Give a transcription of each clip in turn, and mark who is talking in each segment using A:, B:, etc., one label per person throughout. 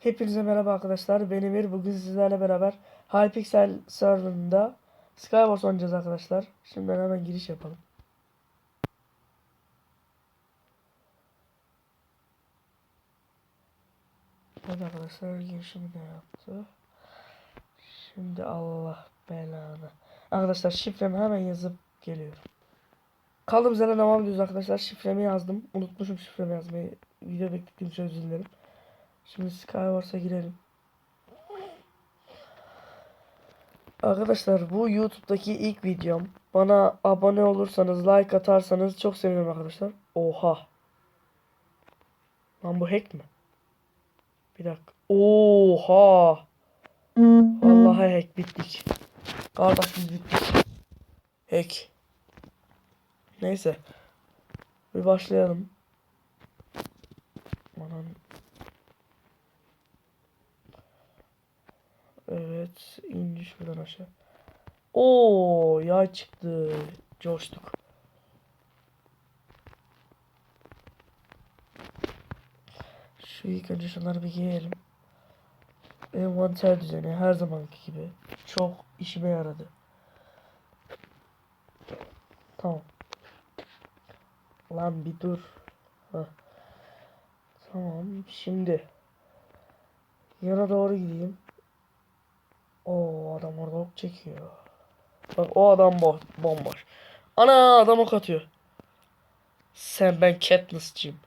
A: Hepinize merhaba arkadaşlar. Ben Emir. Bugün sizlerle beraber Hypixel serverında Skywars oynayacağız arkadaşlar. Şimdi hemen giriş yapalım. Evet arkadaşlar girişimi de yaptı. Şimdi Allah belanı. Arkadaşlar şifremi hemen yazıp geliyorum. Kaldığımız yerden devam ediyoruz arkadaşlar. Şifremi yazdım. Unutmuşum şifremi yazmayı. Video beklediğim için özür dilerim. Şimdi Skywars'a girelim. Arkadaşlar bu YouTube'daki ilk videom. Bana abone olursanız, like atarsanız çok sevinirim arkadaşlar. Oha. Lan bu hack mi? Bir dakika. Oha. Vallahi hack bittik. Kardeş biz bittik. Hack. Neyse. Bir başlayalım. Aman. Evet. indi şuradan aşağı. Oo, yay çıktı. Coştuk. Şu ilk önce şunları bir giyelim. Envanter düzeni her zamanki gibi. Çok işime yaradı. Tamam. Lan bir dur. Heh. Tamam şimdi. Yana doğru gideyim. O adam orada ok çekiyor. Bak o adam bo bomboş. Ana adam ok atıyor. Sen ben Katniss'ciyim.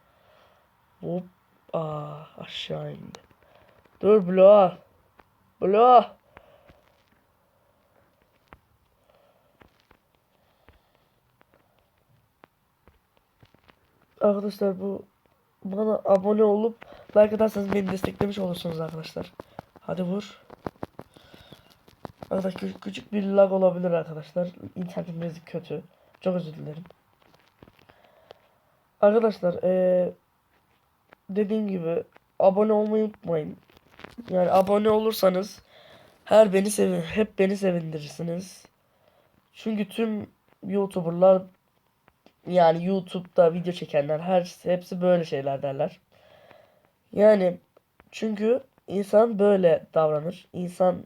A: Hop. Aa aşağı indi. Dur bloğa. Bloğa. Arkadaşlar bu bana abone olup like atarsanız beni desteklemiş olursunuz arkadaşlar. Hadi vur. Arada kü- küçük bir lag olabilir arkadaşlar. İnternetimiz kötü. Çok özür dilerim. Arkadaşlar eee dediğim gibi abone olmayı unutmayın. Yani abone olursanız her beni sevin, hep beni sevindirirsiniz. Çünkü tüm YouTuber'lar yani YouTube'da video çekenler her hepsi böyle şeyler derler. Yani çünkü insan böyle davranır. İnsan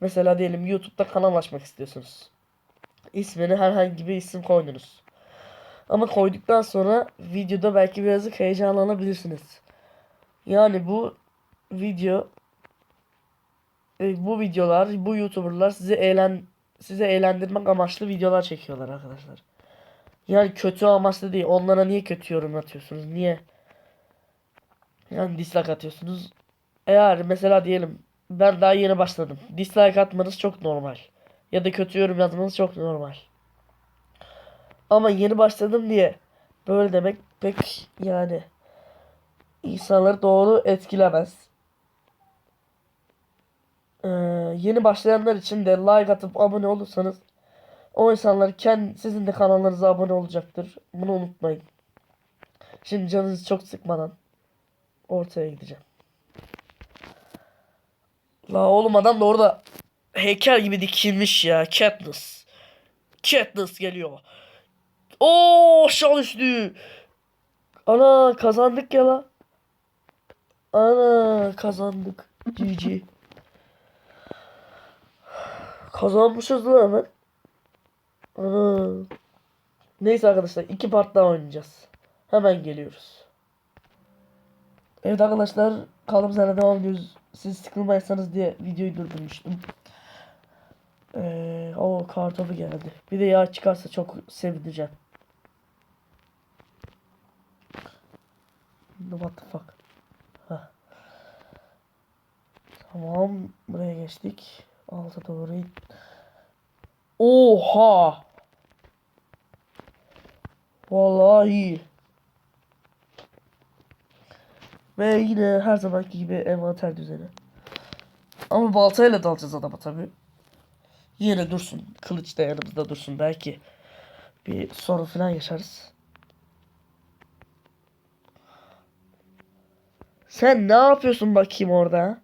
A: mesela diyelim YouTube'da kanal açmak istiyorsunuz. İsmini herhangi bir isim koydunuz. Ama koyduktan sonra videoda belki birazcık heyecanlanabilirsiniz. Yani bu video e, bu videolar, bu YouTuber'lar sizi eğlen size eğlendirmek amaçlı videolar çekiyorlar arkadaşlar. Yani kötü amaçlı değil. Onlara niye kötü yorum atıyorsunuz? Niye? Yani dislike atıyorsunuz. Eğer mesela diyelim ben daha yeni başladım. Dislike atmanız çok normal. Ya da kötü yorum yazmanız çok normal. Ama yeni başladım diye böyle demek pek yani insanları doğru etkilemez. Ee, yeni başlayanlar için de like atıp abone olursanız o insanlar kendi sizin de kanallarınıza abone olacaktır. Bunu unutmayın. Şimdi canınızı çok sıkmadan ortaya gideceğim. La oğlum adam da orada heykel gibi dikilmiş ya. Katniss. Katniss geliyor. Oo şal üstü. Ana kazandık ya la. Ana kazandık. GG. Kazanmışız lan hemen. Ana. Neyse arkadaşlar iki part daha oynayacağız. Hemen geliyoruz. Evet arkadaşlar kaldığımız yerden devam ediyoruz. Siz sıkılmayırsanız diye videoyu durdurmuştum. Ee, o kartopu geldi. Bir de yağ çıkarsa çok sevineceğim. What the fuck? Heh. Tamam. Buraya geçtik. Alta doğru in. Oha! Vallahi. Ve yine her zamanki gibi envanter düzeni. Ama baltayla dalacağız adama tabi. Yine dursun. Kılıç da yanımızda dursun. Belki bir sorun falan yaşarız. Sen ne yapıyorsun bakayım orada?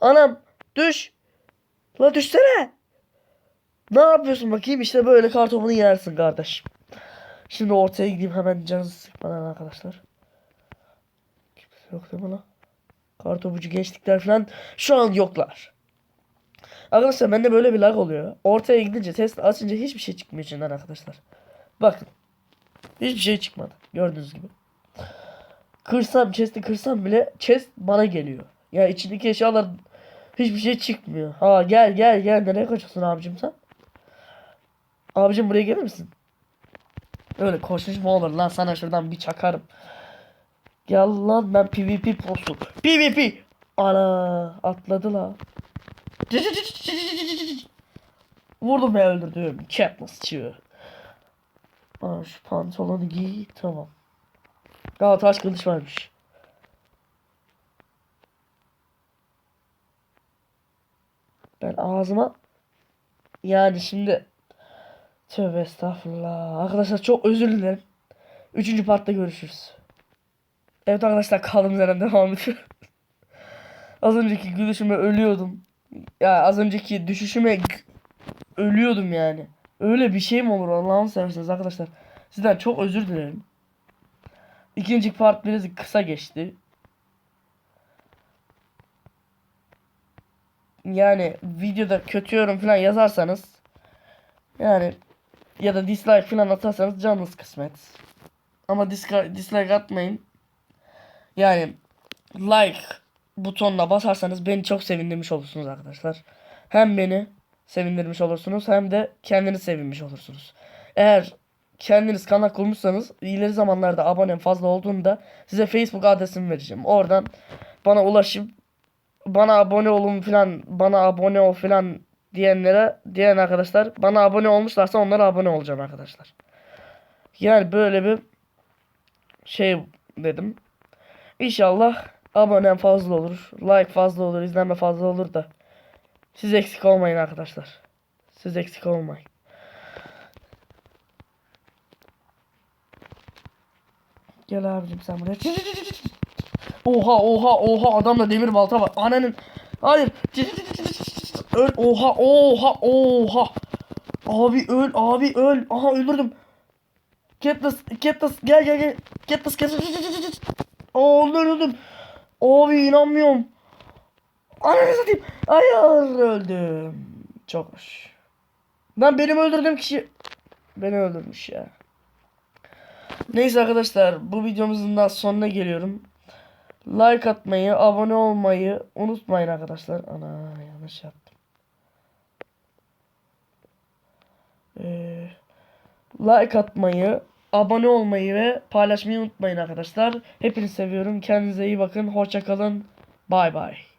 A: Anam düş. La düşsene. Ne yapıyorsun bakayım işte böyle kartopunu yersin kardeş. Şimdi ortaya gideyim hemen canınızı sıkmadan arkadaşlar. Yok değil mi lan? Kartopucu gençlikler falan şu an yoklar. Arkadaşlar bende böyle bir lag oluyor. Ortaya gidince test açınca hiçbir şey çıkmıyor içinden arkadaşlar. Bakın. Hiçbir şey çıkmadı. Gördüğünüz gibi. Kırsam chest'i kırsam bile chest bana geliyor. Ya içindeki eşyalar hiçbir şey çıkmıyor. Ha gel gel gel nereye kaçıyorsun abicim sen? Abicim buraya gelir misin? Öyle koşmuş mu olur lan sana şuradan bir çakarım. Gel lan ben PvP prosu. PvP. Ana atladı la. Vurdum ve öldürdüm. Katniss çığ. Aa, şu pantolonu giy. Tamam. Aa taş kılıç varmış. Ben ağzıma yani şimdi tövbe estağfurullah. Arkadaşlar çok özür dilerim. Üçüncü partta görüşürüz. Evet arkadaşlar kaldığımız yerden devam ediyor. az önceki gülüşüme ölüyordum. Ya az önceki düşüşüme ölüyordum yani. Öyle bir şey mi olur Allah'ını seversiniz arkadaşlar. Sizden çok özür dilerim. İkinci part biraz kısa geçti. Yani videoda kötü yorum falan yazarsanız yani ya da dislike falan atarsanız canınız kısmet. Ama dislike atmayın. Yani like butonuna basarsanız beni çok sevindirmiş olursunuz arkadaşlar. Hem beni sevindirmiş olursunuz hem de kendiniz sevinmiş olursunuz. Eğer kendiniz kanal kurmuşsanız ileri zamanlarda abonem fazla olduğunda size Facebook adresimi vereceğim. Oradan bana ulaşıp bana abone olun filan bana abone ol filan diyenlere diyen arkadaşlar bana abone olmuşlarsa onlara abone olacağım arkadaşlar. Yani böyle bir şey dedim. İnşallah abonem fazla olur. Like fazla olur. izlenme fazla olur da. Siz eksik olmayın arkadaşlar. Siz eksik olmayın. Gel abicim sen buraya. Oha oha oha adamda demir balta var. Ananın. Hayır. Öl. Oha oha oha. Abi öl abi öl. Aha öldürdüm. Katniss Katniss gel gel gel. Katniss Katniss. Aa öldürdüm. Abi inanmıyorum. Ananı satayım. Hayır öldüm. Çok hoş. Lan benim öldürdüğüm kişi beni öldürmüş ya. Neyse arkadaşlar bu videomuzun da sonuna geliyorum. Like atmayı, abone olmayı unutmayın arkadaşlar. Ana yanlış yaptım. Ee, like atmayı, abone olmayı ve paylaşmayı unutmayın arkadaşlar. Hepinizi seviyorum. Kendinize iyi bakın. Hoşça kalın. Bay bay.